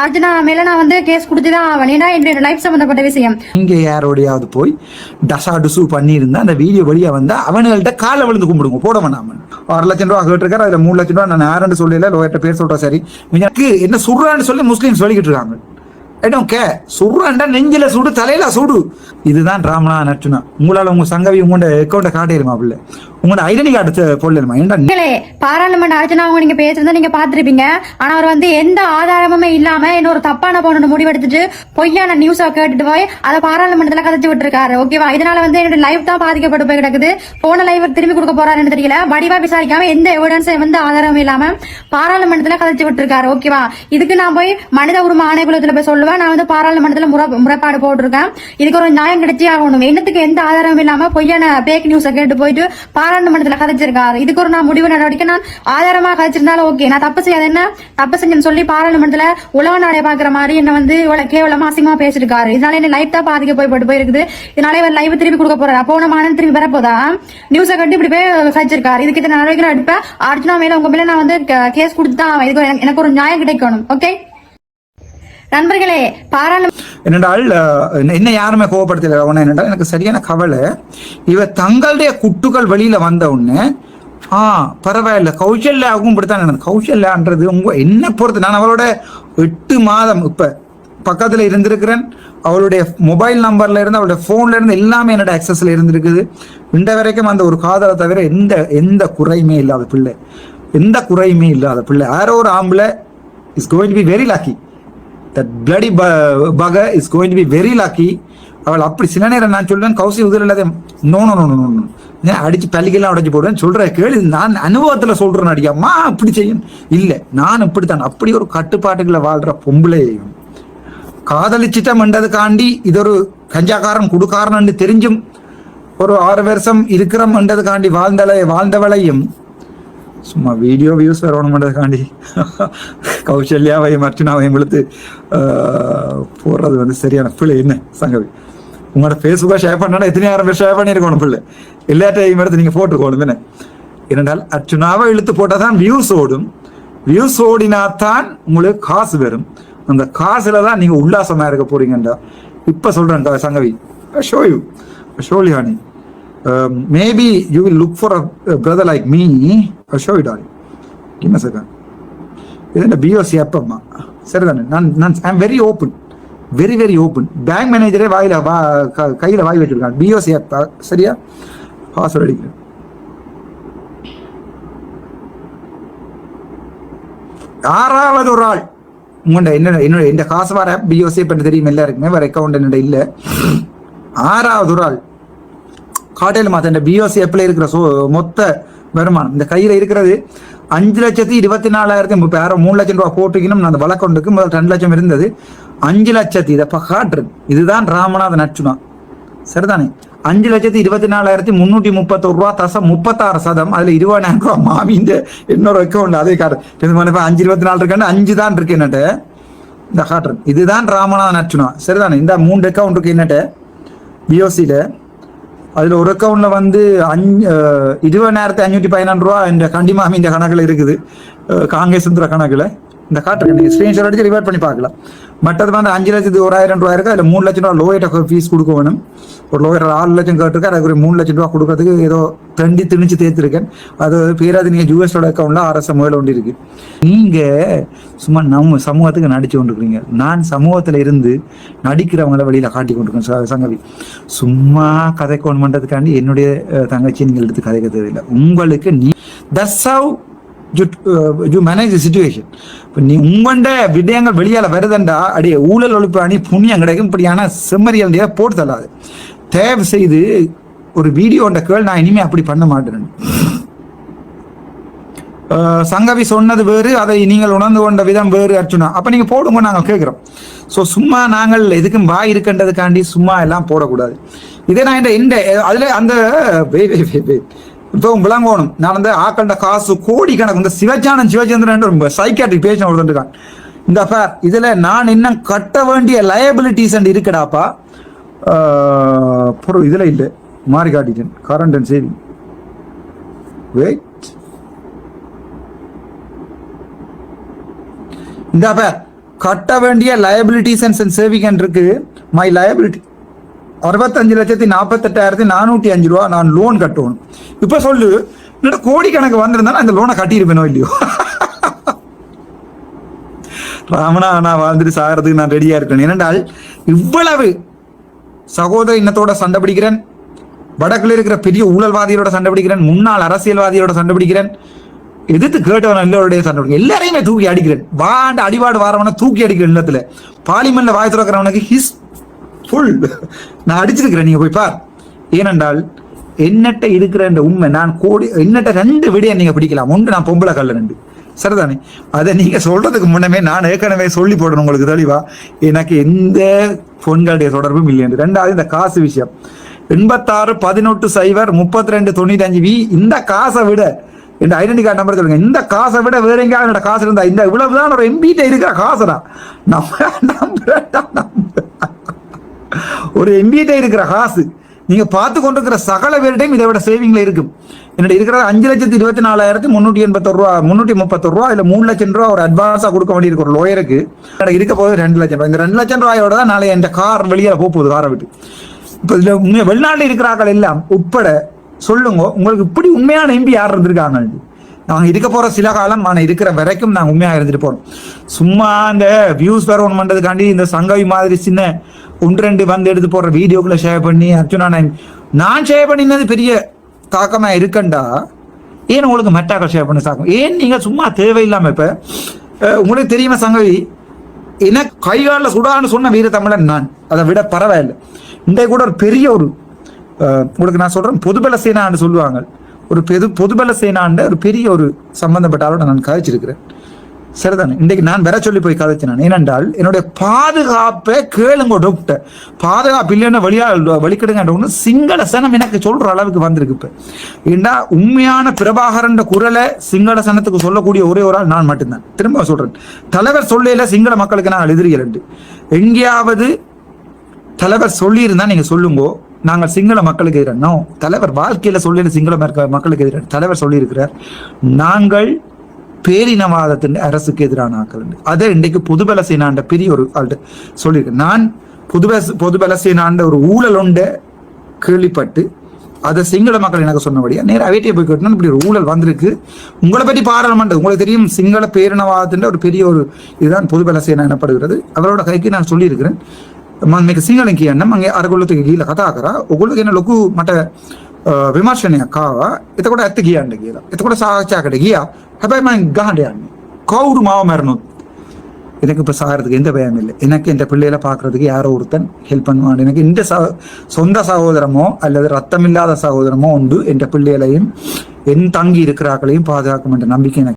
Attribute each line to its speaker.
Speaker 1: அர்ஜுனா மேல நான் வந்து கேஸ் கொடுத்துதான் ஆவேன் ஏன்னா என்னோட லைஃப் சம்பந்தப்பட்ட விஷயம்.
Speaker 2: இங்க யாரோடையாவது போய் டசா டுசு பண்ணியிருந்தா அந்த வீடியோ வழியா வந்தா அவனுங்கள்ட்ட காலை விழுந்து கும்பிடுங்க. போட வேணாம ஆறு லட்சம் ரூபா கேட்டிருக்காரு அதுல மூணு லட்சம் ரூபா நான் யாருன்னு சொல்லல லோயர்ட்ட பேர் சொல்றேன் சரி. எனக்கு என்ன சுடுறான்னு சொல்லி முஸ்லீம்ஸ் சொல்லிக்கிட்டு இருக்காங்க. இடம் கே சுடுறான்டா நெஞ்சில சுடு தலையில சுடு. இதுதான் ராமனா நட்டுனா உங்களால உங்க சங்கவி உங்களோட அக்கௌண்ட்டை காட்டிடுமா பிள்ளை? உங்களோட ஐடென்டி கார்டு போடலாமா ஏன்டா
Speaker 1: பாராளுமன்ற அர்ச்சனா அவங்க நீங்க பேசுறத நீங்க பாத்துருப்பீங்க ஆனா அவர் வந்து எந்த ஆதாரமுமே இல்லாம இன்னொரு தப்பான போன முடிவெடுத்துட்டு பொய்யான நியூஸ கேட்டுட்டு போய் அதை பாராளுமன்றத்துல கதைச்சு விட்டுருக்காரு. ஓகேவா இதனால வந்து என்னோட லைஃப் தான் பாதிக்கப்பட்டு போய் கிடக்குது. போன லைஃப் திரும்பி கொடுக்க போறாருன்னு தெரியல. வடிவா விசாரிக்காம எந்த எவிடன்ஸ் வந்து ஆதாரமும் இல்லாம பாராளுமன்றத்துல கதைச்சு விட்டுருக்காரு. ஓகேவா இதுக்கு நான் போய் மனித உரிமை ஆணைக்குழுத்துல போய் சொல்லுவேன். நான் வந்து பாராளுமன்றத்துல முறை முறைப்பாடு போட்டிருக்கேன். இதுக்கு ஒரு நியாயம் கிடைச்சே ஆகணும். என்னத்துக்கு எந்த ஆதாரமும் இல்லாம பொய்யான பேக் நியூஸ கேட்டு போயிட்டு பாராளுமன்றத்துல கதைச்சிருக்காரு. இதுக்கு ஒரு நான் முடிவு நடவடிக்கை. நான் ஆதாரமா கதைச்சிருந்தாலும் ஓகே. நான் தப்பு செய்யாத. என்ன? தப்பு செஞ்சேன்னு சொல்லி பாராளுமன்றத்துல உலக நாடே பாக்குற மாதிரி என்ன வந்து இவ்வளவு கேவலமா அசிங்கமா பேசிருக்காரு இதனால என்ன லைஃப் தான் பாதிக்க போய் போட்டு போயிருக்குது. இதனால இவர் லைவ் திருப்பி கொடுக்க போறாரு. அப்போ நம்ம ஆனந்த் திரும்பி வரப்போதா? நியூஸை கட்டி இப்படி போய் கதைச்சிருக்காரு. இதுக்கு இத்தனை நடவடிக்கை எடுப்பேன் அர்ஜுனா மேல உங்க மேல நான் வந்து கேஸ் கொடுத்து தான் இதுக்கு எனக்கு- எனக்கு ஒரு நியாயம் கிடைக்கணும். ஓகே நண்பர்களே பாராளுமன்ற
Speaker 2: என்னென்றால் என்ன யாருமே கோவப்படுத்தல அவனை என்னென்றால் எனக்கு சரியான கவலை. இவ தங்களுடைய குட்டுகள் வெளியில வந்த உடனே ஆ பரவாயில்ல கௌசல்யாவுக்கும் இப்படித்தான் நடந்தது கௌசல்யான்றது உங்க என்ன பொறுத்து நான் அவளோட எட்டு மாதம் இப்ப பக்கத்துல இருந்திருக்கிறேன். அவளுடைய மொபைல் நம்பர்ல இருந்து அவளுடைய போன்ல இருந்து எல்லாமே என்னோட ஆக்சஸ்ல இருந்திருக்குது. இந்த வரைக்கும் அந்த ஒரு காதலை தவிர எந்த எந்த குறையுமே இல்லாத பிள்ளை. எந்த குறையுமே இல்லாத பிள்ளை. யாரோ ஒரு ஆம்பளை is going be very lucky that bloody bugger is going to be very lucky அவள் அப்படி சில நேரம் நான் சொல்றேன் கௌசி உதிர இல்லாத நோ நோ நோ நோ ஏன் அடிச்சு பள்ளிக்கெல்லாம் உடைச்சு போடுவேன் சொல்கிறேன் கேளு நான் அனுபவத்துல சொல்றேன் அடிக்காமா அப்படி செய்யும். இல்ல நான் இப்படித்தான். அப்படி ஒரு கட்டுப்பாட்டுகளை வாழ்ற பொம்பளையும் காதலிச்சிட்டம்ன்றதுக்காண்டி இது ஒரு கஞ்சாக்காரன் குடுக்காரன் தெரிஞ்சும் ஒரு ஆறு வருஷம் இருக்கிறோம்ன்றதுக்காண்டி வாழ்ந்தலை வாழ்ந்தவளையும் சும்மா வீடியோ வியூஸ் வரணுன்றதுக்காண்டி கௌசல்யாவையும் அர்ச்சனாவையும் இழுத்து போடுறது வந்து சரியான பிள்ளை என்ன சங்கவி? உங்களோட ஃபேஸ்புக்காக ஷேர் பண்ணா எத்தனை ஆயிரம் பேர் ஷேர் பண்ணியிருக்கணும் பிள்ளை? எல்லாத்தையும் எடுத்து நீங்க போட்டுக்கணும் என்ன? ஏனென்றால் அர்ச்சனாவை இழுத்து போட்டால் தான் வியூஸ் ஓடும். வியூஸ் ஓடினாத்தான் உங்களுக்கு காசு வரும். அந்த காசுல தான் நீங்க உல்லாசமா இருக்க போறீங்கன்றா. இப்ப சொல்றேன் Sangavi. Show you ஷோலியானி maybe you will look for a brother like me show it all என்ன சார் இதுண்ட பிஓசி அப்பம்மா சரிதானே. நான் நான் I'm very open very very open bank மேனேஜரே வாயில் வா கையில் வாய் வச்சிருக்காங்க பிஓசி ஆப் சரியா? பாஸ்வேர்டு அடிக்கிறேன். யாராவது ஒரு ஆள். உங்கள்ட என்னோட என்னோட இந்த காசு வர பிஓசி பண்ண தெரியும் எல்லாருக்குமே. வேற அக்கௌண்ட் என்னோட இல்லை. ஆறாவது ஒரு ஆள். காட்டையில் மாத்த இந்த பிஓசி ஆப்ல இருக்கிற சோ மொத்த வருமானம் இந்த கையில் இருக்கிறது அஞ்சு லட்சத்தி இருபத்தி நாலாயிரத்தி முப்பது யாரோ மூணு லட்சம் ரூபா போட்டுக்கணும் அந்த வழக்கொண்டுக்கு முதல் ரெண்டு லட்சம் இருந்தது. அஞ்சு லட்சத்தி இதை இப்போ இதுதான் ராமநாத நச்சுனா சரிதானே? அஞ்சு லட்சத்தி இருபத்தி நாலாயிரத்தி முன்னூத்தி முப்பத்தொரு ரூபா தசம் முப்பத்தாறு சதம் அதுல இருபதாயிரம் ரூபா மாமிஇந்த இன்னொரு அக்கௌண்ட் அதே காட்டு அஞ்சு இருபத்தி நாலு இருக்காண்டு அஞ்சு தான் இருக்கு என்னட்டு? இந்த காட்டுறேன் இதுதான் ராமநாத நச்சுனா சரிதானே? இந்த மூன்று அக்கௌண்ட் இருக்கு என்னட்ட? பிஓசியில அதுல ஒரு அக்கௌண்ட்ல வந்து அஞ்சு அஹ், இருபதாயிரத்தி அஞ்சூற்றி பதினாறு ரூபா இந்த கண்டிமாமி இந்த கணக்குல இருக்குது. காங்கேசந்திர காங்கேசுந்திர கணக்குல. இந்த காட்டுருக்கு நீங்க ஸ்கிரீன்ஷாட் அடிச்சு ரிவர்ட் பண்ணி பார்க்கலாம். மற்றது வந்து அஞ்சு லட்சத்து ஒரு ஆயிரம் ரூபாய் இருக்கு? அதில் மூணு லட்சம் ரூபா லோயர்ட்ட ஃபீஸ் கொடுக்க வேணும் ஒரு லோயர் ஆறு லட்சம் கேட்டிருக்கு அதுக்கு ஒரு மூணு லட்சம் ரூபா கொடுக்கறதுக்கு ஏதோ தண்டி திணிச்சு தேர்த்திருக்கேன் அது பேராது நீங்கள் ஜூஎஸோட அக்கௌண்ட்ல ஆர்எஸ் முதல்ல ஒன்று இருக்கு. நீங்க சும்மா நம்ம சமூகத்துக்கு நடிச்சு கொண்டிருக்கீங்க நான் சமூகத்துல இருந்து நடிக்கிறவங்கள வெளியில காட்டி கொண்டிருக்கேன் சங்கவி. சும்மா கதை கோன் பண்றதுக்காண்டி என்னுடைய தங்கச்சி நீங்கள் எடுத்து கதைக்க தேவையில்லை. உங்களுக்கு நீ that's how you manage situation இப்போ நீ உங்கண்ட விடயங்கள் வெளியால வருதண்டா அடியே ஊழல் ஒழிப்பு அணி புண்ணியம் கிடைக்கும் இப்படியான செம்மறியல் போட்டு தள்ளாது. தயவு செய்து ஒரு வீடியோண்ட கேள் நான் இனிமே அப்படி பண்ண மாட்டேன். அஹ் சங்கவி சொன்னது வேறு அதை நீங்கள் உணர்ந்து கொண்ட விதம் வேறு அர்ச்சுனா அப்ப நீங்க போடுங்க நாங்கள் கேட்கிறோம். ஸோ சும்மா நாங்கள் எதுக்கும் வாய் இருக்கின்றதுக்காண்டி சும்மா எல்லாம் போடக்கூடாது. இதே நான் இந்த இந்த அதுல அந்த. இப்போ விளங்கணும். நான் வந்து ஆக்கண்ட காசு கோடி கணக்கு இந்த சிவஜானன் சிவச்சந்திரன் சைக்காட்ரிக் பேசின ஒருத்தன் இருக்கான் இந்த அஃபேர் இதுல நான் இன்னும் கட்ட வேண்டிய லயபிலிட்டிஸ் அண்ட் இருக்குடாப்பா? பொருள் இதுல இல்லை. மாறி காட்டிட்டேன். கரண்ட் அண்ட் சேவிங் வெயிட் இந்த அஃபேர் கட்ட வேண்டிய லயபிலிட்டிஸ் அண்ட் சேவிங் இருக்கு. மை லயபிலிட்டி அறுபத்தஞ்சு லட்சத்தி நாற்பத்தெட்டாயிரத்தி நானூற்றி அஞ்சு ரூபா நான் லோன் கட்டணும் இப்போ சொல்லு என்னோட கோடிக்கணக்கு வந்திருந்தாலும் அந்த லோனை கட்டியிருப்பேனோ இல்லையோ? ராமனா நான் வாழ்ந்துட்டு சாகிறதுக்கு நான் ரெடியாக இருக்கேன். ஏனென்றால் இவ்வளவு சகோதர இனத்தோட சண்டை பிடிக்கிறேன். வடக்கில் இருக்கிற பெரிய ஊழல்வாதிகளோட சண்டை பிடிக்கிறேன். முன்னாள் அரசியல்வாதிகளோட சண்டை பிடிக்கிறேன். எதிர்த்து கேட்டவன் எல்லோருடைய சண்டை பிடிக்கிறேன். எல்லாரையுமே தூக்கி அடிக்கிறேன். வாண்ட அடிபாடு வாரவனை தூக்கி அடிக்கிறேன் இல்லத்துல. பார்லிமெண்ட்ல வாய் திறக்கிறவனுக்கு ஹிஸ் ஃபுல் நான் அடிச்சிருக்கிறேன் நீங்க போய் பார். ஏனென்றால் என்னட்ட இருக்கிற இந்த உண்மை நான் கோடி என்னட்ட ரெண்டு விடையை நீங்க பிடிக்கலாம். ஒன்று நான் பொம்பளை கல்ல ரெண்டு. சரிதானே? அதை நீங்க சொல்றதுக்கு முன்னமே நான் ஏற்கனவே சொல்லி போடணும் உங்களுக்கு தெளிவா. எனக்கு எந்த பொண்களுடைய தொடர்பும் இல்லை ரெண்டாவது இந்த காசு விஷயம். எண்பத்தாறு பதினொட்டு சைபர் முப்பத்தி ரெண்டு தொண்ணூத்தி அஞ்சு வி இந்த காசை விட இந்த ஐடென்டி கார்டு நம்பர் சொல்லுங்க இந்த காசை விட வேற எங்கேயாவது காசு இருந்தா இந்த இவ்வளவுதான் ஒரு எம்பிட்ட இருக்கிற காசுடா. நம்ம நம்புறேன். ஒரு எம்பிட்ட இருக்கிற காசு நீங்கள் பார்த்து கொண்டிருக்கிற சகல பேர்டையும் இதை விட சேவிங்கில் இருக்கும். என்னோட இருக்கிற அஞ்சு லட்சத்தி இருபத்தி நாலாயிரத்தி முன்னூற்றி எண்பத்தொரு ரூபா முந்நூற்றி முப்பத்தொரு ரூபா இல்லை மூணு லட்சம் ரூபா ஒரு அட்வான்ஸாக கொடுக்க வேண்டியிருக்கு ஒரு லோயருக்கு எனக்கு இருக்க போது ரெண்டு லட்சம் ரூபாய். இந்த ரெண்டு லட்சம் ரூபாயோட தான் நாளை என் கார் வெளியே போக போகுது காரை விட்டு. இப்போ இதுல உண்மை வெளிநாட்டில் இருக்கிறார்கள் எல்லாம் உட்பட சொல்லுங்க உங்களுக்கு இப்படி உண்மையான எம்பி யார் இருந்திருக்காங்க? நாங்கள் இருக்க போகிற சில காலம் நான் இருக்கிற வரைக்கும் நாங்கள் உண்மையாக இருந்துட்டு போகிறோம் சும்மா அந்த வியூஸ் வரணும் பண்ணுறதுக்காண்டி இந்த சங்கவி மாதிரி சின்ன ஒன்று ரெண்டு வந்து எடுத்து போடுற வீடியோக்குள்ள ஷேர் பண்ணி அர்ச்சுனா நான் நான் ஷேர் பண்ணினது பெரிய தாக்கமாக இருக்கண்டா? ஏன் உங்களுக்கு மெட்டாக்கள் ஷேர் பண்ண தாக்கம்? ஏன் நீங்கள் சும்மா தேவையில்லாமல் இப்போ உங்களுக்கு தெரியுமா சங்கவி? எனக்கு கைகாலில் சுடான்னு சொன்ன வீர தமிழன் நான். அதை விட பரவாயில்லை. இன்றைய கூட ஒரு பெரிய ஒரு உங்களுக்கு நான் சொல்கிறேன் பொதுபல சேனான்னு சொல்லுவாங்க. ஒரு பெது பொதுபல சேனாண்ட ஒரு பெரிய ஒரு சம்பந்தப்பட்ட ஆளோட நான் கதைச்சிருக்கிறேன் சரிதானே? இன்றைக்கு நான் வர சொல்லி போய் கதைச்சினேன் ஏனென்றால் என்னுடைய பாதுகாப்பை கேளுங்க டாக்டர் பாதுகாப்பு இல்லைன்னு வழியா வழிக்கிடுங்க ஒன்று சிங்கள சனம் எனக்கு சொல்ற அளவுக்கு வந்திருக்கு இப்போ. ஏன்னா உண்மையான பிரபாகரன் குரலை சிங்கள சனத்துக்கு சொல்லக்கூடிய ஒரே ஒரு ஆள் நான் மட்டும்தான். திரும்ப சொல்றேன். தலைவர் சொல்லையில சிங்கள மக்களுக்கு நான் எதிரிகள் எங்கேயாவது தலைவர் சொல்லியிருந்தா நீங்க சொல்லுங்க. நாங்கள் சிங்கள மக்களுக்கு எதிராக நோ தலைவர் வாழ்க்கையில சொல்லி சிங்கள மக்க- மக்களுக்கு எதிராக தலைவர் சொல்லியிருக்கிறார். நாங்கள் பேரினவாதத்தின் அரசுக்கு எதிரான ஆக்கள் அதை இன்றைக்கு பொதுபல சேனாண்ட பெரிய ஒரு சொல்லியிருக்கேன். நான் பொதுபல பொதுபல சேனாண்ட ஒரு ஊழல் உண்டு கேள்விப்பட்டு அதை சிங்கள மக்கள் எனக்கு சொன்னபடியா நேராக வேட்டியை போய் கேட்டோம் இப்படி ஒரு ஊழல் வந்திருக்கு. உங்களை பற்றி பாராளுமன்றம் உங்களுக்கு தெரியும் சிங்கள பேரினவாதத்தின் ஒரு பெரிய ஒரு இதுதான் பொதுபல சேனா எனப்படுகிறது. அவரோட கைக்கு நான் சொல்லியிருக்கிறேன். මේක සිංහලෙන් කියන්න මගේ අරගොල්ලොත් ගීල කතා කරා ඔගොල්ලෝ කියන ලොකු මට අ, විමර්ශනයක් ආවා එතකොට ඇත්ත කියන්න කියලා එතකොට සාකච්ඡාකට ගියා හැබැයි මම ගහන්න යන්නේ කවුරු මාව මරනොත් எனக்கு இப்போ சாகிறதுக்கு எந்த பயம் இல்லை எனக்கு இந்த பிள்ளைகளை பார்க்கறதுக்கு யாரோ ஒருத்தன் ஹெல்ப் பண்ணுவான் எனக்கு இந்த ச சொந்த சகோதரமோ அல்லது ரத்தமில்லாத சகோதரமோ உண்டு என் பிள்ளைகளையும் என் தங்கி இருக்கிறார்களையும் பாதுகாக்கும் என்ற நம்பிக்கை எனக்கு